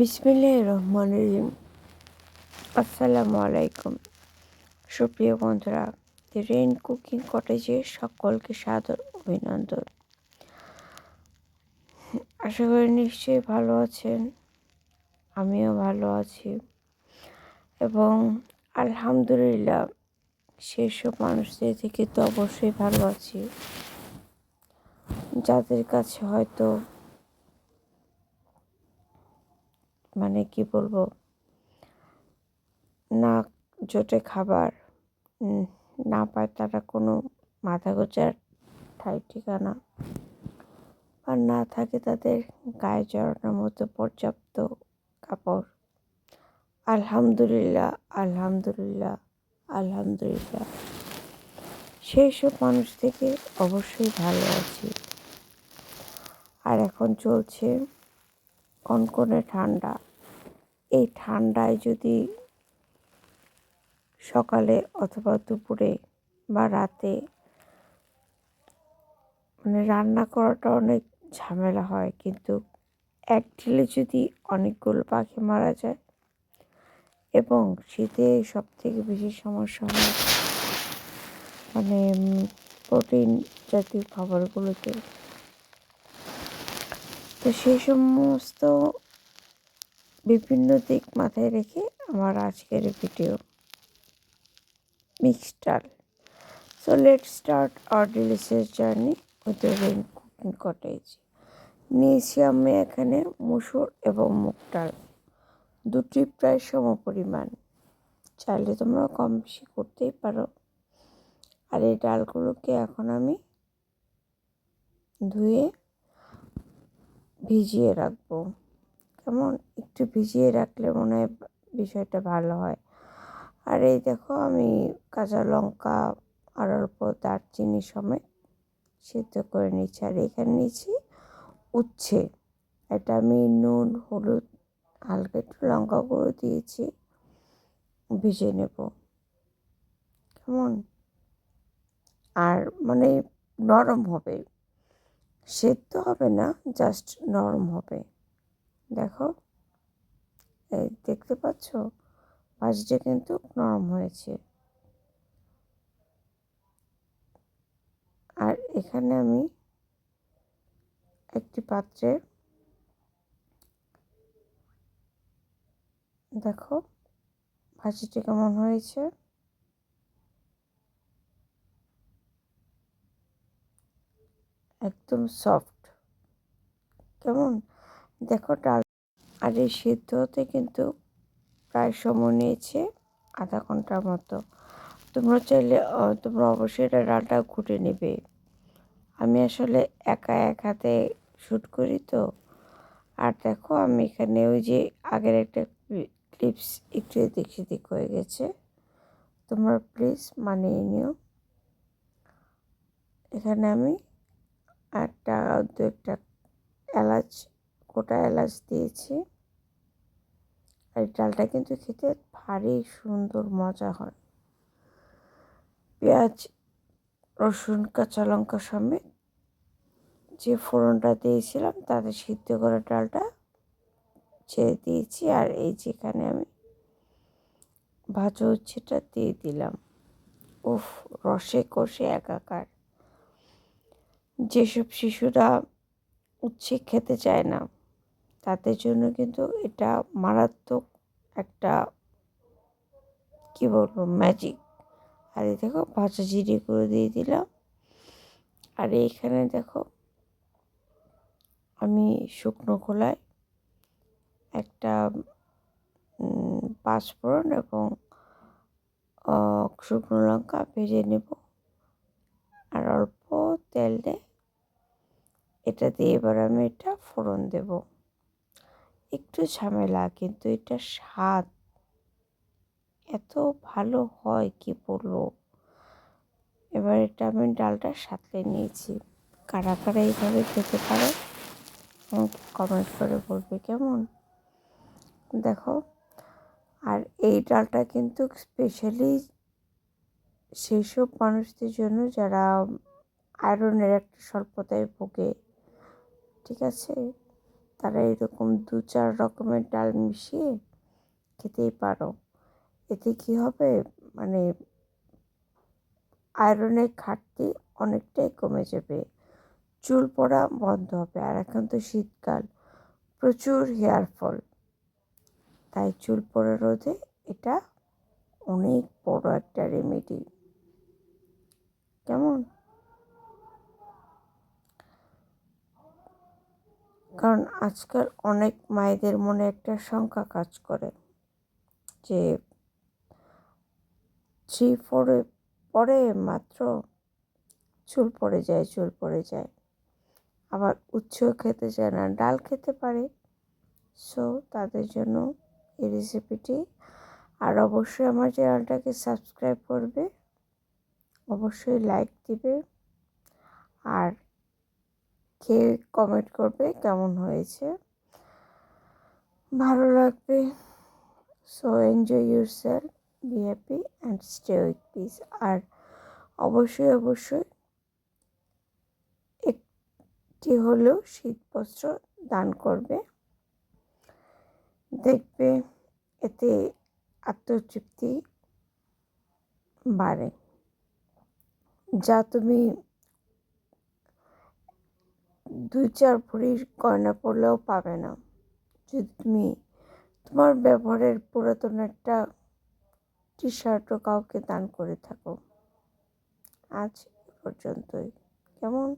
বিসমিল্লাহ রহমান রহিম। আসসালামু আলাইকুম। সুপ্রিয় বন্ধুরা রেন কুকিং কটেজে সকলকে সাদর অভিনন্দন। আশা করি নিশ্চয়ই ভালো আছেন, আমিও ভালো আছি। এবং আলহামদুলিল্লাহ, সেসব মানুষদের থেকে তো অবশ্যই ভালো আছি। যাদের কাছে হয়তো মানে কি বলব? না জোটে খাবার না পায় তারা কোনো মাথা গোচার ঠাই ঠিকানা। আর না থাকে তাদের গায়ে জড়ানোর মতো পর্যাপ্ত কাপড়। আলহামদুলিল্লাহ আলহামদুলিল্লাহ আলহামদুলিল্লাহ। সেই সব মানুষ থেকে অবশ্যই ভালো আছি। আর এখন চলছে কনকনে ঠান্ডা। এই ঠান্ডায় যদি সকালে অথবা দুপুরে বা রাতে মানে রান্না করাটা অনেক ঝামেলা হয়, কিন্তু এক ঢিলে যদি অনেকগুলো পাখি মারা যায় এবং শীতে সব থেকে বেশি সমস্যা হয় মানে প্রোটিন জাতীয় খাবারগুলোতে তো সেই সমস্ত বিভিন্ন দিক মাথায় রেখে আমার আজকের ভিডিও মিক্সড ডাল so let start our delicious journey with rain cooking cottage নিয়েছি আমি এখানে মুসুর এবং মুগ ডাল। দুটি প্রায় সম পরিমাণ। চাইলে তোমরা কম বেশি করতেই পারো। আর এই ডালগুলোকে এখন আমি ধুয়ে ভিজিয়ে রাখব। কেমন? একটু ভিজিয়ে রাখলে মনে হয় বিষয়টা ভালো হয়। আর এই দেখো আমি কাঁচা লঙ্কা, আর অল্প দারচিনি সমেত সিদ্ধ করে নিচ্ছি। আর এখানে নিচ্ছি উচ্ছে। এটা আমি নুন, হলুদ, হালকা একটু লঙ্কা গুঁড়ো দিয়েছি ভিজে নেব। কেমন? আর মানে নরম হবে। সেদ্ধ হবে না জাস্ট নরম হবে। দেখো, এই দেখতে পাচ্ছ? ভাজিটা কিন্তু নরম হয়েছে। আর এখানে আমি একটি পাত্রে দেখো, ভাজিটি কেমন হয়েছে? একদম সফট কেমন? দেখো ডাল আর এই সিদ্ধ হতে কিন্তু প্রায় সময় নিয়েছে আধা ঘণ্টার মতো। তোমরা চাইলে তোমরা অবশ্যই এটা ডালটা ঘুটে নেবে। আমি আসলে একা এক হাতে শ্যুট করি তো। আর দেখো আমি এখানে ওই যে আগের একটা ক্লিপস একটু এদিক সেদিক হয়ে গেছে। তোমরা প্লিজ মানিয়ে নিও। এখানে আমি একটা দু একটা এলাচ, গোটা এলাচ দিয়েছি। আর ডালটা কিন্তু খেতে ভারী সুন্দর মজা হয়। পেঁয়াজ, রসুন, কাঁচা লঙ্কা সমেত যে ফোড়নটা দিয়েছিলাম, তাতে সিদ্ধ করা ডালটা ছেড়ে দিয়েছি। আর এই যেখানে আমি ভাজা উচ্ছেটা দিয়ে দিলাম। উফ, রসে কষে একাকার। যেসব শিশুরা উচ্ছে খেতে চায় না, তাদের জন্য কিন্তু এটা মারাত্মক একটা, কী বলব ম্যাজিক আর এই দেখো, ভাজা জিরে করে দিয়ে দিলাম। আর এইখানে দেখো, আমি শুকনো খোলায় একটা পাঁচফোড়ন এবং শুকনো লঙ্কা ভেজে নেব। আর অল্প তেল দিয়ে এটা দিয়ে এবার আমি এটা ফোড়ন দেব। একটু ঝামেলা, কিন্তু এটা স্বাদ এত ভালো হয়, কি বলব? এবার এটা আমি ডালটা সাঁতলে নিয়েছি। কারা কারা এইভাবে খেতে পারে, আমাকে কমেন্ট করে বলবে কেমন? দেখো, আর এই ডালটা কিন্তু স্পেশালি সেই সব মানুষদের জন্য যারা আয়রনের একটা স্বল্পতায় ভোগে ঠিক আছে? তারা এরকম দু চার রকমের ডাল মিশিয়ে খেতেই পারো। এতে কি হবে? মানে আয়রনের ঘাটতি অনেকটাই কমে যাবে। চুল পড়া বন্ধ হবে, আর এখন তো শীতকাল। প্রচুর হেয়ার ফল। তাই চুল পড়া রোধে এটা অনেক বড় একটা রেমেডি কেমন? কারণ আজকাল অনেক মায়েদের মনে একটা শঙ্কা কাজ করে যে থ্রি ফোরে পরে মাত্র চুল পড়ে যায়, চুল পড়ে যায়। আবার উচ্ছেও খেতে চায় না, ডাল খেতে পারে। সো তাদের জন্য এই রেসিপিটি আর অবশ্যই আমার চ্যানেলটাকে সাবস্ক্রাইব করবে। অবশ্যই লাইক দিবে। আর খেয়ে কমেন্ট করবে কেমন হয়েছে। ভালো লাগবে। So enjoy yourself be happy and stay with peace আর অবশ্যই অবশ্যই একটি হলেও শীতবস্ত্র দান করবে। দেখবে এতে আত্মতৃপ্তি বাড়ে। যা তুমি দুই চার ভরির গয়না পরলেও পাবে না। যদি তুমি, তোমার ব্যবহারের পুরাতন একটা টি শার্টও কাউকে দান করে থাকো। আজ পর্যন্তই। কেমন?